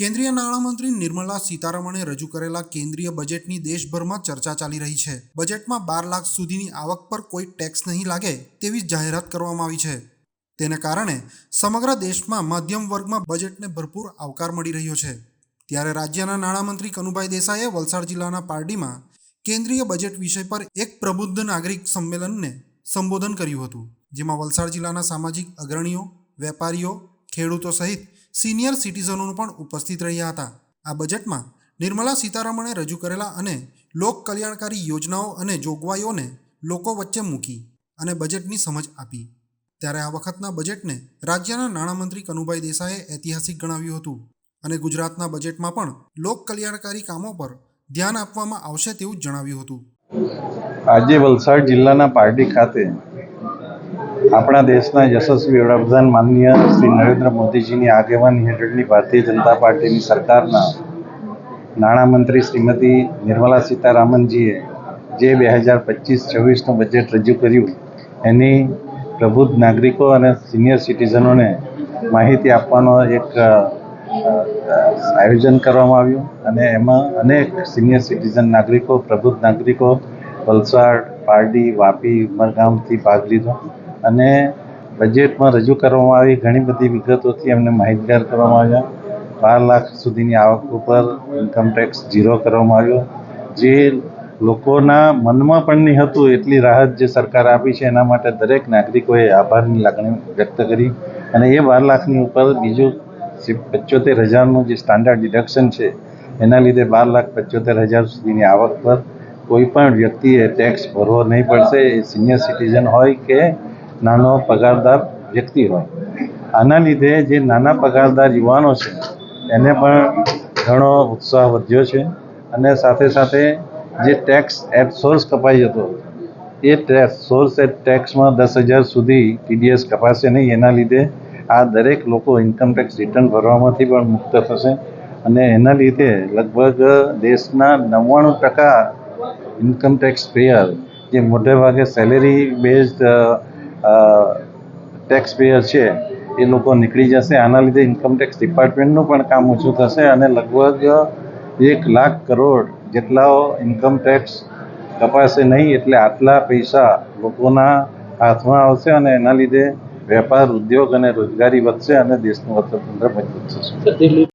કેન્દ્રીય નાણામંત્રી નિર્મલા સીતારમણે રજૂ કરેલા કેન્દ્રીય બજેટની દેશભરમાં ચર્ચા ચાલી રહી છે. બજેટમાં બાર લાખ સુધીની આવક પર કોઈ ટેક્સ નહીં લાગે તેવી જાહેરાત કરવામાં આવી છે. તેને કારણે સમગ્ર દેશમાં મધ્યમ વર્ગમાં બજેટને ભરપૂર આવકાર મળી રહ્યો છે. ત્યારે રાજ્યના નાણામંત્રી કનુભાઈ દેસાઈએ વલસાડ જિલ્લાના પારડીમાં કેન્દ્રીય બજેટ વિષય પર એક પ્રબુદ્ધ નાગરિક સંમેલનને સંબોધન કર્યું હતું, જેમાં વલસાડ જિલ્લાના સામાજિક અગ્રણીઓ, વેપારીઓ, ખેડૂતો સહિત સિનિયર સિટીઝનો પણ ઉપસ્થિત રહ્યા હતા. આ બજેટમાં નિર્મલા સીતારમણે રજૂ કરેલા અને લોક કલ્યાણકારી યોજનાઓ અને જોગવાઈઓને લોકો વચ્ચે મૂકી અને બજેટની સમજ આપી. ત્યારે આ વખતના બજેટને રાજ્યના નાણામંત્રી કનુભાઈ દેસાઈએ ઐતિહાસિક ગણાવ્યું હતું અને ગુજરાતના બજેટમાં પણ લોક કલ્યાણકારી કામો પર ધ્યાન આપવામાં આવશે તેવું જણાવ્યું હતું. આજે વલસાડ જિલ્લાના પાર્ટી ખાતે આપણા દેશના યશસ્વી વડાપ્રધાન માનનીય શ્રી નરેન્દ્ર મોદીજીની આગેવાની હેઠળની ભારતીય જનતા પાર્ટીની સરકારના નાણામંત્રી શ્રીમતી નિર્મલા સીતારામનજીએ જે બે હજાર પચીસ છવ્વીસનું બજેટ રજૂ કર્યું, એની પ્રબુદ્ધ નાગરિકો અને સિનિયર સિટીઝનોને માહિતી આપવાનો એક આયોજન કરવામાં આવ્યું અને એમાં અનેક સિનિયર સિટીઝન નાગરિકો, પ્રબુદ્ધ નાગરિકો, વલસાડ, પારડી, વાપી, ઉમરગામથી ભાગ લીધો. અને બજેટમાં રજૂ કરવામાં આવી ઘણી બધી વિગતોથી એમને માહિતગાર કરવામાં આવ્યા. બાર લાખ સુધીની આવક ઉપર ઇન્કમ ટેક્સ ઝીરો કરવામાં આવ્યો. જે લોકોના મનમાં પણ નહીં હતું, એટલી રાહત જે સરકાર આપી છે, એના માટે દરેક નાગરિકોએ આભારની લાગણી વ્યક્ત કરી. અને એ બાર લાખની ઉપર બીજું પચોતેર હજારનું જે સ્ટાન્ડર્ડ ડિડક્શન છે, એના લીધે બાર લાખ પચોતેર હજાર સુધીની આવક પર કોઈ પણ વ્યક્તિએ ટેક્સ ભરવો નહીં પડશે. એ સિનિયર સિટીઝન હોય કે નાનો પગારદાર વ્યક્તિ હોય. આના લીધે જે નાના પગારદાર યુવાનો છે, એને પણ ઘણો ઉત્સાહ વધ્યો છે અને સાથે સાથે જે ટેક્સ એટ સોર્સ કપાઈ જતો એ ટેક્સ સોર્સ એટ ટેક્સમાં દસ હજાર સુધી ટીડીએસ કપાશે નહીં. એના લીધે આ દરેક લોકો ઇન્કમ ટેક્સ રિટર્ન ભરવામાંથી પણ મુક્ત થશે અને એના લીધે લગભગ દેશના નવ્વાણું ટકા ઇન્કમ ટેક્સ પેયર જે મોટે ભાગે સેલેરી બેઝડ ટેક્સ પેયર છે, એ લોકો નીકળી જશે. આના લીધે ઇન્કમટેક્સ ડિપાર્ટમેન્ટનું પણ કામ ઓછું થશે અને લગભગ એક લાખ કરોડ જેટલાઓ ઇન્કમટેક્સ કપાશે નહીં એટલે આટલા પૈસા લોકોના હાથમાં આવશે અને એના લીધે વેપાર, ઉદ્યોગ અને રોજગારી વધશે અને દેશનું અર્થતંત્ર મજબૂત થશે.